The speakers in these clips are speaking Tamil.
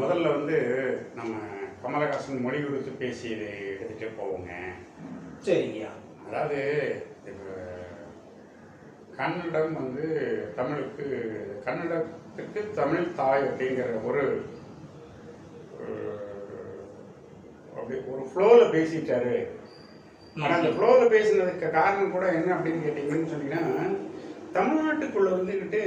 முதல்ல வந்து நம்ம கமலஹாசன் மொழி குறித்து பேசியதை எடுத்துகிட்டே போவோங்க. சரிங்கய்யா அதாவது கன்னடம் வந்து தமிழுக்கு கன்னடத்துக்கு தமிழ் தாய் அப்படிங்கிற ஒரு அப்படி ஒரு ஃப்ளோவில் பேசிட்டாரு. ஆனால் அந்த ஃப்ளோவில் பேசினதுக்கு காரணம் கூட என்ன அப்படின்னு கேட்டிங்கன்னு சொன்னீங்கன்னா தமிழ்நாட்டுக்குள்ளே வந்துக்கிட்டு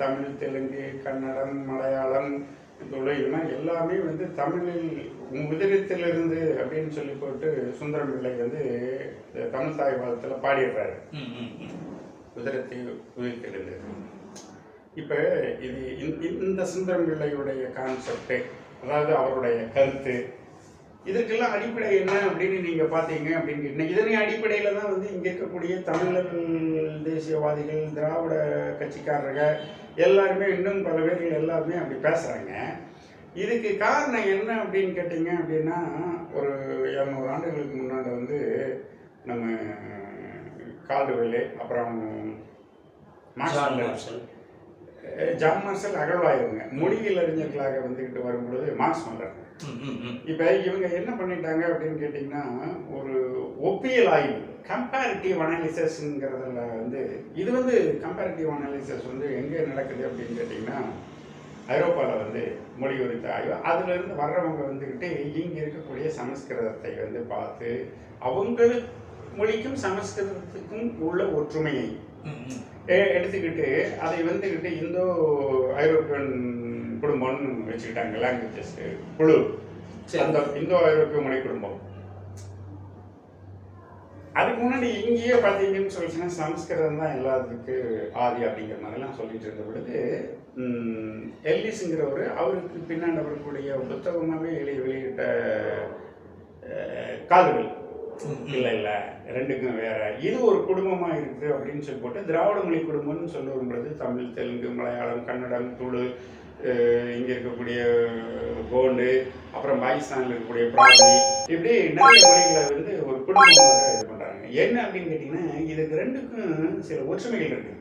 தமிழ் தெலுங்கு கன்னடம் மலையாளம் இது மாதிரி எல்லாமே வந்து தமிழில் உதிரத்திலிருந்து அப்படின்னு சொல்லி போட்டு சுந்தரம் பிள்ளை வந்து இந்த தமிழ் தாய் வாழ்த்தில் பாடிடுறாரு. உதிரத்தை உதிர்த்தெழுந்து இப்போ இது இந்த- இந்த சுந்தரம் பிள்ளையுடைய கான்செப்ட் அதாவது அவருடைய கருத்து இதுக்கெல்லாம் அடிப்படை என்ன அப்படின்னு நீங்க பாத்தீங்க அப்படின்னு கேட்டீங்க. இதனை அடிப்படையில தான் வந்து இங்க இருக்கக்கூடிய தமிழர் தேசியவாதிகள் திராவிட கட்சிக்காரர்கள் எல்லாருமே இன்னும் பல பேர்கள் எல்லாருமே அப்படி பேசுறாங்க இதுக்கு காரணம் என்ன அப்படின்னு கேட்டீங்க அப்படின்னா ஒரு இரநூறு ஆண்டுகளுக்கு முன்னாடி வந்து நம்ம கால்டுவெல்லு அப்புறம் மார்ஷல் ஜான் மார்ஷல் அகழ்வாயிருங்க மொழியியல் அறிஞர்களாக வந்துக்கிட்டு வரும்பொழுது மார்க்ஸ் ம். இப்போ இவங்க என்ன பண்ணிட்டாங்க அப்படின்னு கேட்டிங்கன்னா ஒரு ஒப்பியல் ஆய்வு கம்பேரிட்டிவ் அனாலிசிஸ்ங்கிறதுல வந்து இது வந்து கம்பேரிட்டிவ் அனாலிசிஸ் வந்து எங்கே நடக்குது அப்படின்னு கேட்டிங்கன்னா ஐரோப்பாவில் வந்து மொழி குறித்த ஆய்வு அதுலேருந்து வர்றவங்க வந்துக்கிட்டு இங்கே இருக்கக்கூடிய சமஸ்கிருதத்தை வந்து பார்த்து அவங்களுக்கு மொழிக்கும் சமஸ்கிருதத்துக்கும் உள்ள ஒற்றுமையை எடுத்துக்கிட்டு அதை வந்துக்கிட்டு இந்தோ ஐரோப்பியன் குடும்பம்னு வச்சுக்கிட்டாங்க லாங்குவேஜஸ் குழு. அந்த இந்தோ ஐரோப்பிய மொழி குடும்பம் அதுக்கு முன்னாடி இங்கேயே பார்த்தீங்கன்னு சொல்லிச்சுன்னா சமஸ்கிருதம் தான் எல்லாத்துக்கு ஆதி அப்படிங்கிற மாதிரிலாம் சொல்லிட்டு இருந்த பொழுது எல்லிஸுங்கிறவர் அவருக்கு பின்னாடி வரக்கூடிய புத்தகமாகவே எழுதி வெளியிட்ட காதுகள். இல்லை இல்லை. ரெண்டுக்கும் வேற. இது ஒரு குடும்பமாக இருக்குது அப்படின்னு சொல்லி போட்டு திராவிட மொழி குடும்பம்னு சொல்ல வரும்பொழுது தமிழ் தெலுங்கு மலையாளம் கன்னடம் துளு இங்கே இருக்கக்கூடிய கோண்டு அப்புறம் பாகிஸ்தானில் இருக்கக்கூடிய பிராமி. இப்படி நிறைய மொழிகளை வந்து ஒரு குடும்பமாக இது பண்ணுறாங்க என்ன அப்படின்னு கேட்டிங்கன்னா இதுக்கு ரெண்டுக்கும் சில ஒற்றுமைகள் இருக்குது